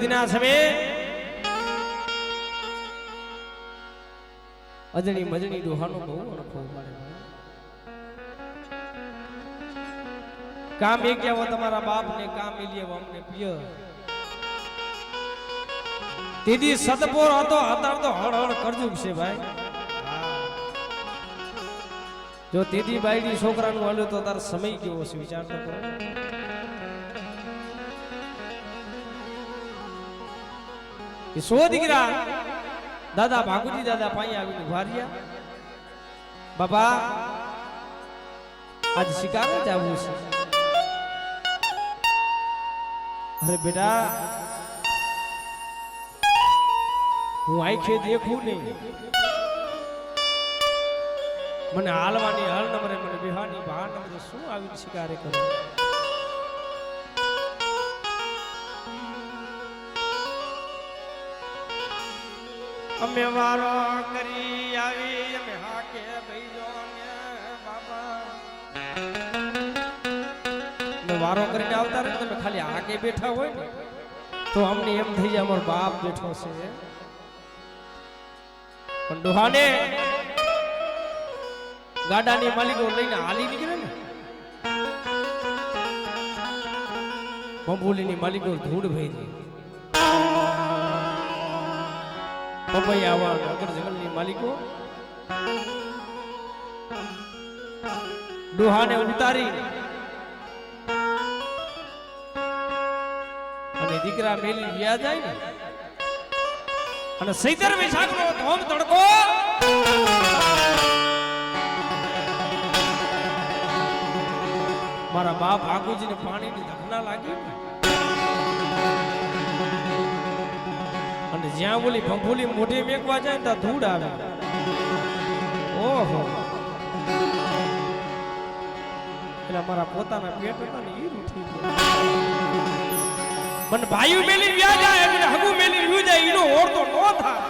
વિધિના સમયે અજણી મજણી ડોહાનો બહુ અણખો પડે કામ એક આવો તમારા બાપ ને કામ એલી અમને પિય દીદી સતપોર હતો અત્યારે તો હળ હળ કરજો છે ભાઈ. જો દીદી બાઈડી છોકરાનું હાલ્યું તો તાર સમય કેવો છે વિચાર તો કરો. એ સો દીકરા, દાદા ભાગુજી દાદા પાઈ આવીને ઊભા રહ્યા. બાબા આજ શિકાર જ આવવું છે. અરે બેટા, હું આંખે દેખું નહીં. મને હાલવાની હાલ નંબરે મને બિહારની બહાર નંબરે શું આવીને શિકારે કરું? અમે વારો કરી આવી, અમે હાકે ભઈજો ને વારો કરીને આવતા રહે તમે ખાલી હાકે બેઠા હોય ને, તો અમને એમ થઈ જાય, અમારો બાપ બેઠો છે. પણ ડોહાને ગાડાની માલિકો લઈને હાલી નીકળે ને. બંબુલીની માલિકો ધૂળ ભઈ ગઈ પપૈયા આવા નગર જંગલની માલિકો. ડોહાને ઉતારી. અને દીકરા મેલી વ્યા જાય ને. અને સૈતર વિશાખ નો ધોમ તડકો મારા બાપ આગુજીને પાણીની ધકના લાગી અને જ્યાં બોલી ભંભુલી મોઢે મેકવા જાય ત્યાં ધૂળ આવે. ઓહો. એટલે મારા પોતાના પેટ હતા ને ઈ રૂઠી મને ભાઈઓ મેલી વ્યા જાય એટલે હગુ મેલી વ્યુ જાય, ઈનો ઓર તો નો થાય.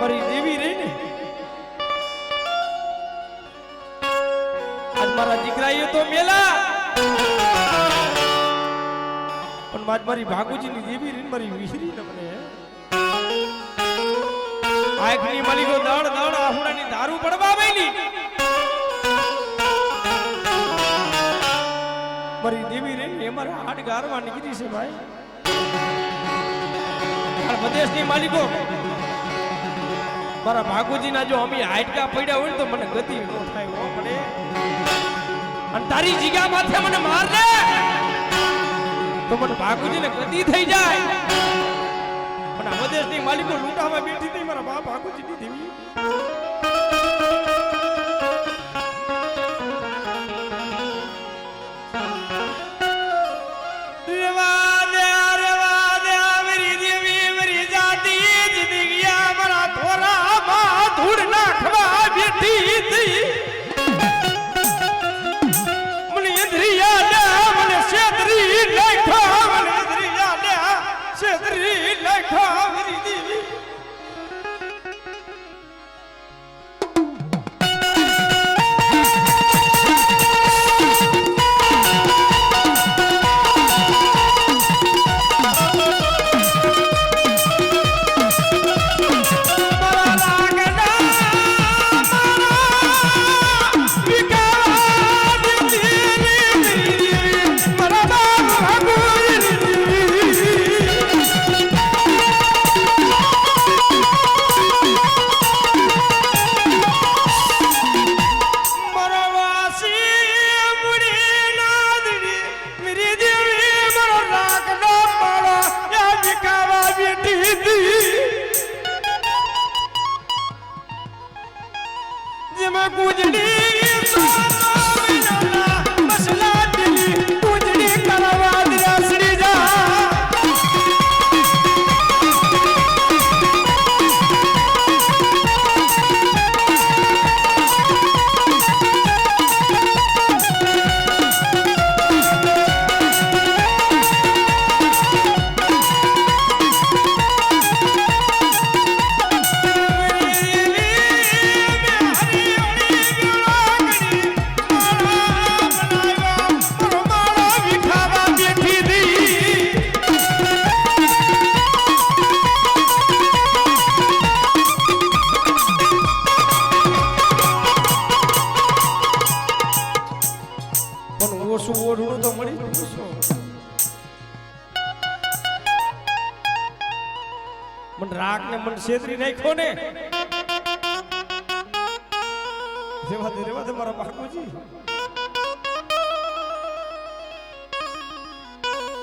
પણ રહી ને. મારા દીકરાએ તો મેલા. પણ માજ મારી ભાગુજીની દેવી રીન મારી વિસરી તમને મને. મળી ગયો દળ દળ આહુડાની દારૂ પડવા બેલી મારી દેવી રીન એ મારા હાડ ગારવા નીકળી છે ભાઈ. પ્રદેશની માલિકો, મારા ભાગુજીના જો અમે હાઈટકા પડ્યા હોય તો મને ગતિ ન થાય અને તારી જીગા માથે મને માર દે. તો મને ભાગુજીને ગતિ થઈ જાય. પણ આ વિદેશની માલિકો લૂંટામાં બેઠી હતી, મારા બાપ ભાગુજીની દેવી મને રાગ ને મન છેતરી નાખ્યો ને. રેવા દે રેવા દે મારા બાપુજી.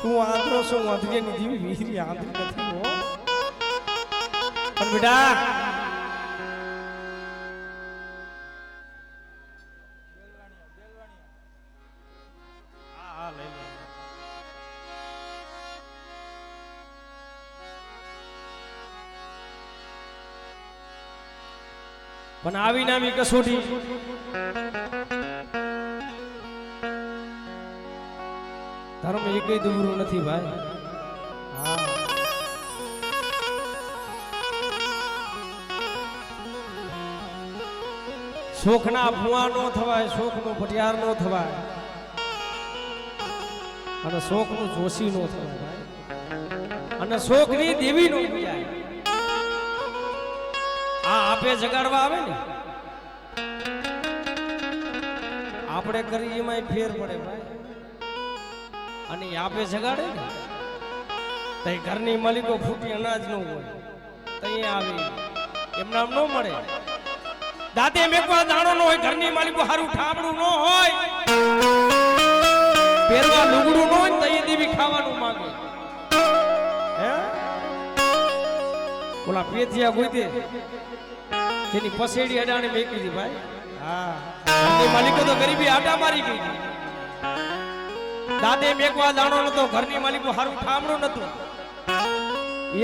તું આંધળો છો આંધળિયાની દીવી વીહરી આંધળી નથી પણ બેટા પણ આવી ને આવી કસોટી ધર્મ એક દૂરું નથી ભાઈ. શોખના ભુવા નો થવાય, શોખનો ભટિયાર નો થવાય. અને શોખનું જોશી નો થવાય અને શોખની દેવી નો જાય આપે જગાડવા આવે ને? આપણે કરી એમાં ફેર પડે ભાઈ. અને આપે જગાડે ને? તો ઘરની માલિકો ફૂટી અનાજનું હોય. તઈ આવે. એમના ન મળે. દાંતે મેકવા દાણો ન હોય, ઘરની માલિકો હારું ઠાબડું ન હોય. પહેરવા લુગડું ન હોય તઈ દેવી ખાવાનું માંગે. હે? ઓલા પેથિયા ગોઈતે જેની પસેડી અડાણે મેકી દીધી ભાઈ. હા. માલિકો તો ગરીબી આટા મારી ગઈ હતી. દાદે મેકવા દાણો નતો ઘરની માલિકો હારું ઠામણું નતું.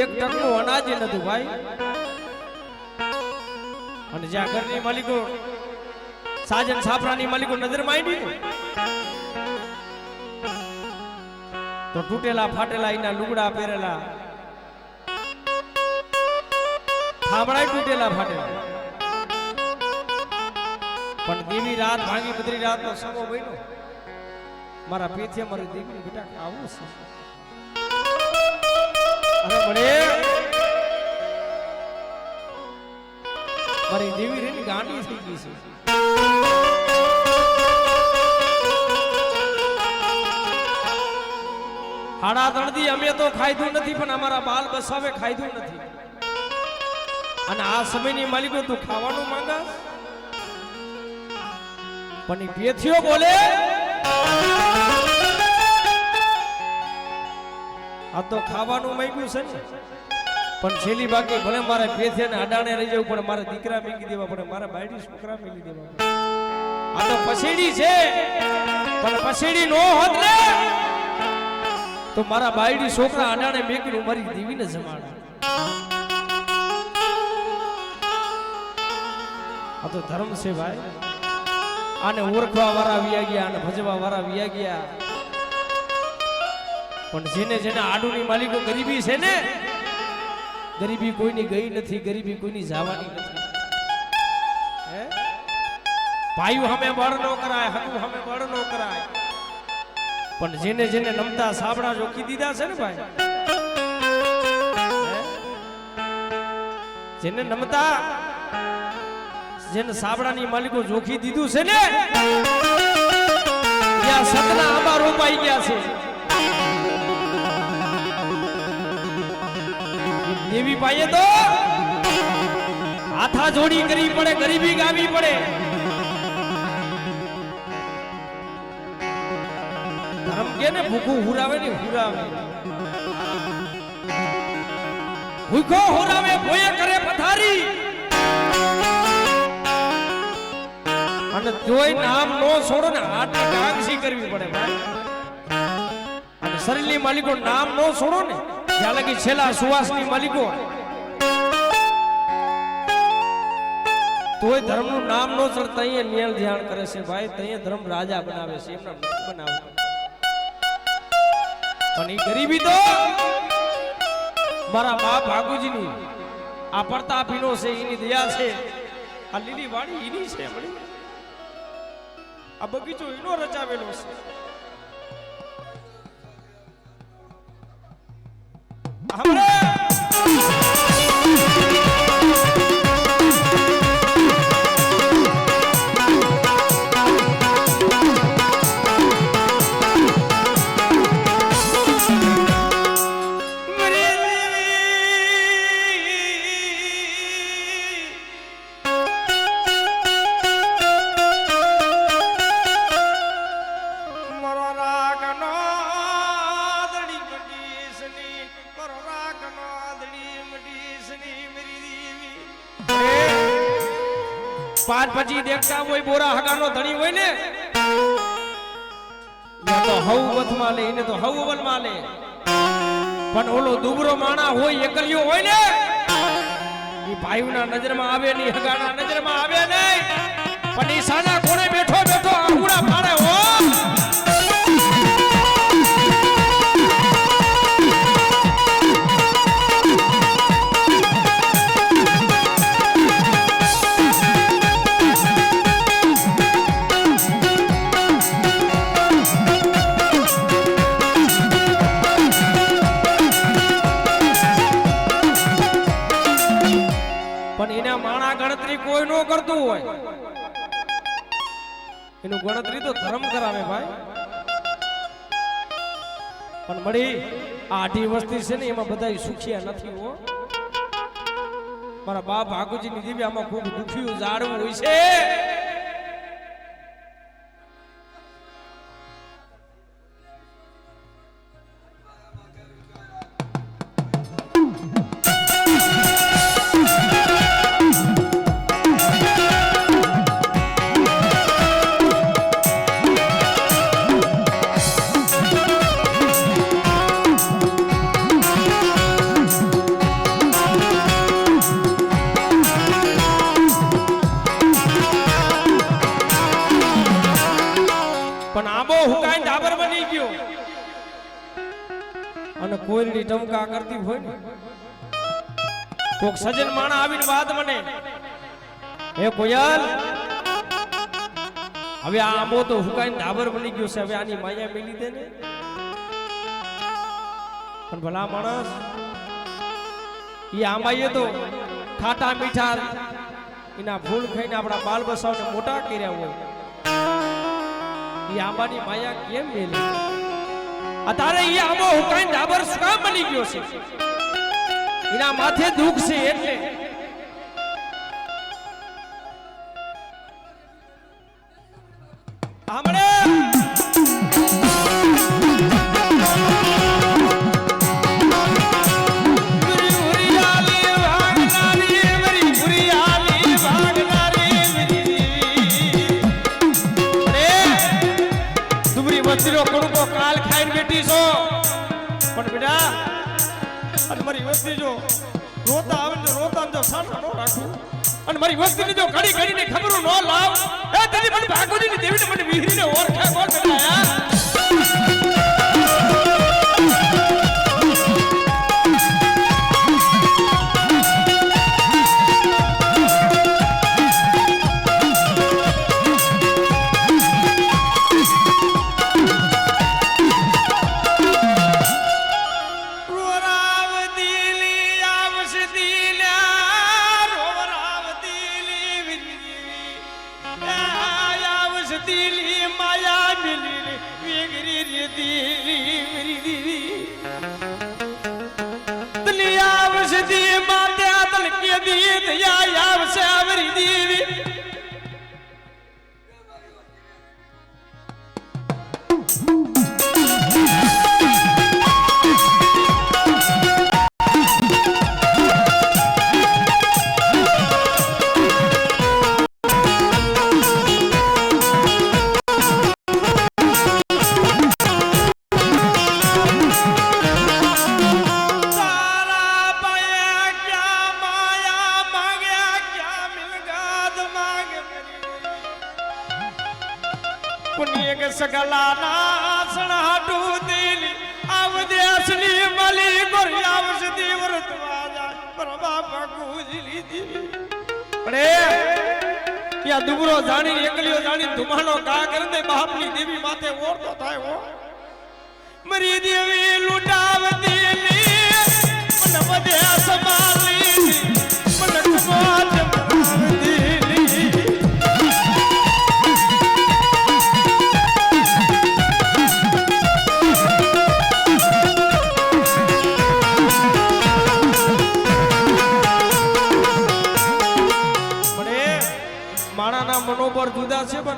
એક ટકનું અનાજ નતું ભાઈ. અને જ્યાં ઘરની માલિકો સાજન સાફરાની માલિકો નજર માંડી તો તૂટેલા ફાટેલા એના લુગડા પહેરેલા થાંભળાય તૂટેલા ફાટેલા. પણ દેવી રાત ભાંગી બદરી રાત નો સમો બન્યો. મારા પેથે મારી દીકરી બેટા, આવું છે. અરે મને મારી દેવી રેની ગાંડી થઈ ગઈ છે. હાડા દણદી અમે તો ખાધું નથી, પણ અમારા બાલ બસાવે ખાધું નથી. અને આ સમયની માલિકો તું ખાવાનું માંગાસ પણ પેથીઓ બોલે, આ તો ખાવાનું માંગ્યું છે ને. પણ છેલ્લી બાકી ભલે મારે પેથે ને અડાણે રહી જવું પણ મારે દીકરા મીકી દેવા પડે, મારા બાયડી છોકરા મીકી દેવા આ તો પછેડી છે, પણ પછેડી નો હોત ને, તો મારા બાયડી છોકરા અડાણે મેકીને મારી દીવીને જમાડે. આ તો ધર્મ છે ભાઈ. આને ઓળખવા વાળા વ્યા ગયા અને ભજવા વાળા વ્યા ગયા. પણ જેને જેને આડુની માલિકો ગરીબી છે ને, ગરીબી કોઈની ગઈ નથી, ગરીબી કોઈની જવાની નથી. ભાઈઓ સામે બળ નો કરાય હકુ સામે બળ નો કરાય. પણ જેને જેને નમતા સાબડા જોખી દીધા છે ને ભાઈ? જેને નમતા જેને સાબડાની માલિકો જોખી દીધું છે ને, ત્યાં સતના આંબા રોપાઈ ગયા છે. દેવી પાઈએ તો હાથા જોડી કરવી પડે, ગરીબી ગાવી પડે. ધર્મ કે ને, ભૂખું હુરાવે ને હુરાવે. ભૂખો હુરાવે, ભોય અને જોઈ નામ નો છોડો ને હાથ કાંગસી કરવી પડે અને શરીરની માલિકો નામ નો છોડો ને, જ્યાં લગી છેલ્લા સુવાસની માલિકો તોય ધર્મનું નામ નો સર તઈએ નિયલ ધ્યાન કરે છે ભાઈ, તઈએ ધર્મ રાજા બનાવે છે, એમના નથી બનાવે પણ એ ગરીબી તો મારા બાપ ભાગુજીની આ પ્રતાપીનો છે, એની દયા છે. આ લીલી વાડી એની છે મળી આ બગીચો એનો રચાવેલો છે. હમણાં હોય, બોરા હગાનો ધણી હોય ને તો હવ વથમાં લે, એને તો હવ વનમાં લે. પણ ઓલો દુબરો માણા હોય, એકલિયો હોય ને, ઈ ભાઈઓના નજરમાં આવે નહીં હગાના નજરમાં આવે નહીં પણ ઈ સાના કોણે બેઠો બેઠો આંગુડા પાડે હો. કરતું હોય. એનું ગણતરી તો ધર્મ કરાવે ભાઈ. પણ મળી, આ આઢી વસ્તી છે ને, એમાં બધા સુખિયા નથી હો. મારા બાપ ભાગુજીની દીવી આમાં ખૂબ દુખ્યું જાડવું હોય છે. પણ આબો હુકાઈ ડાબર બની ગયો. અને કોયલની ટમકા કરતી હોય ને, કોક સજન માણા આવીને વાત મને, હે કોયલ, હવે આ આંબો તો હુકાઈને ડાબર બની ગયો છે, હવે આની માયા મેલી દે ને. પણ ભલા માણસ એ આંબાઈએ તો ખાટા મીઠા એના ફૂલ ખાઈને આપણા બાલ બસાવને મોટા કર્યા હોય. ઈ આંબાની માયા કેમ મેલી? અત્યારે એ આંબો હુકાઈને ડાબર શું કામ બની ગયો છે? એના માથે દુઃખ છે એટલે અને મારી વસ્તીને જો ઘડી ઘડીને ખબર નો લાવ. એ તેની મને ભાગોજીની દેવીને મને વિહરીને ઓળખે કોણ બેટા અરે ત્યાં દુબરો જાણી એકલીઓ જાણી ધુમાડો કા કરે ને બાપની દેવી માથે ઓરતો થાય, હો. મરી દેવી લૂંટાવતી મને બધે સંભાળી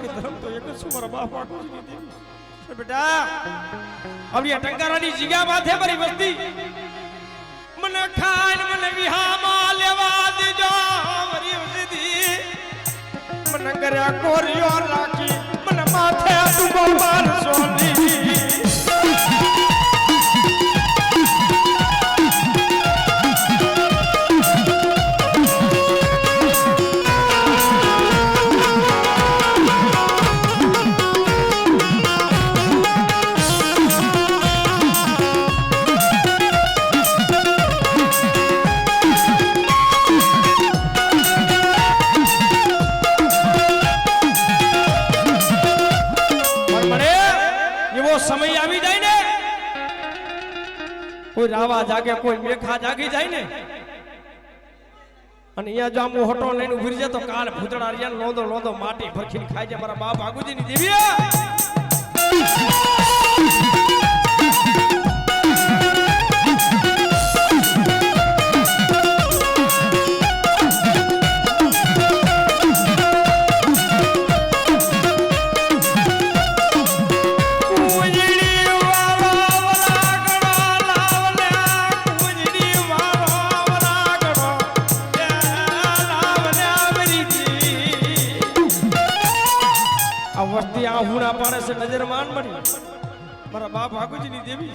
બાકી ધર્મ તો એક જ છું, મારા બાપ જ નથી બેટા આવી આ ટંકારાની જીગા માથે મારી વસ્તી. મને ખાઈને મને વિહામાં લેવા દેજો, મારી વસ્તી. કર્યા કોરિયો રાખી મને માથે ડૂબો મારશો નહીં કોઈ રાવા જાગે, કોઈ મેખા જાગી જાય ને. અને અહીંયા જો આમ હોટો લઈને ઊભી જાય તો કાલ ભૂતડા રહ્યા લોંદો લોંદો માટી ભરખીને ખાઈ જાય મારા બાપ આગુજીની દેવી આ વસ્તી આ હુણા પાડે છે, નજર માન મળી મારા બાપ ભાગુજીની દેવી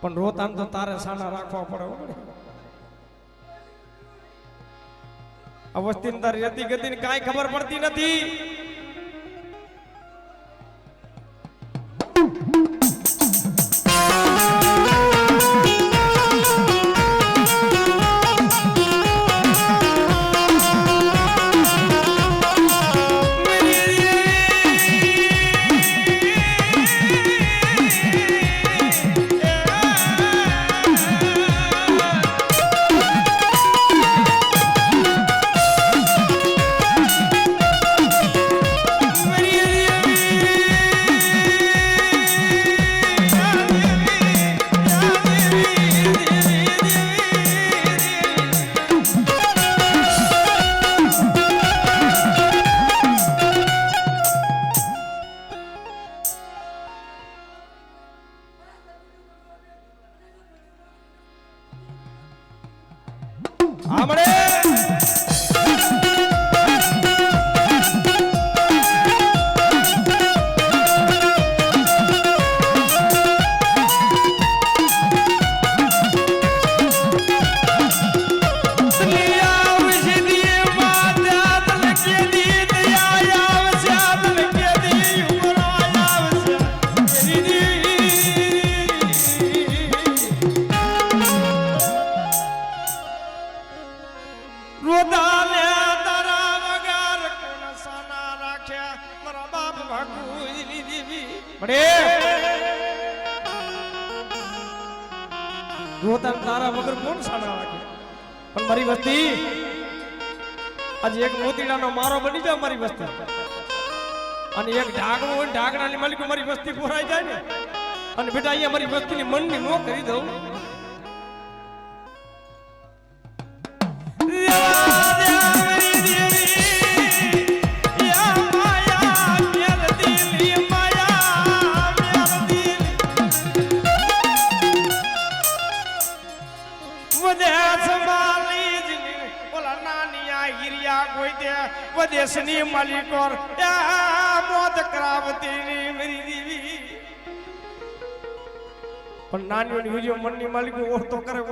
પણ રોતાન તો તારે સાના રાખવા પડે આ વસ્તી તારી રહેતી ગતિ કાંઈ ખબર પડતી નથી. મારો જાય મારી વસ્તી. અને એક ઢાકણું હોય ને ઢાકણાની માલિકો મારી વસ્તી પોરાઈ જાય ને. અને બેટા અહીંયા મારી વસ્તીની મનની નો કરી દઉં. દેશની માલિકો મોત કરાવતી મરી દેવી. પણ નાની વીડિયો મનની માલિકો ઓળતો કરે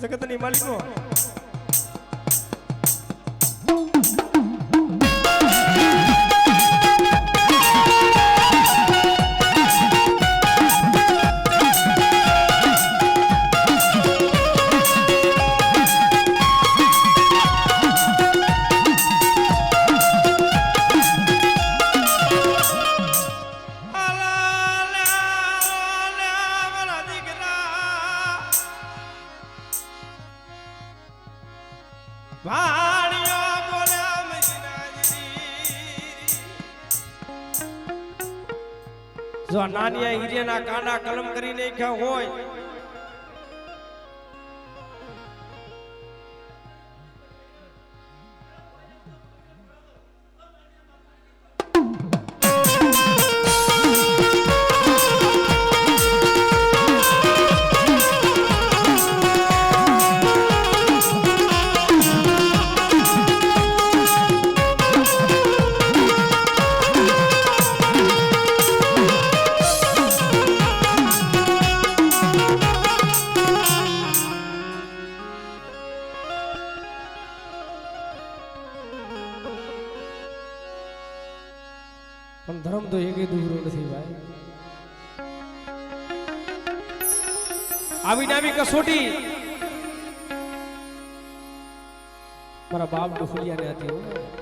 જગતની માલિકો કલમ કરી આવી નાવી કસોટી. મારા બાપ ડુફલિયાને હતી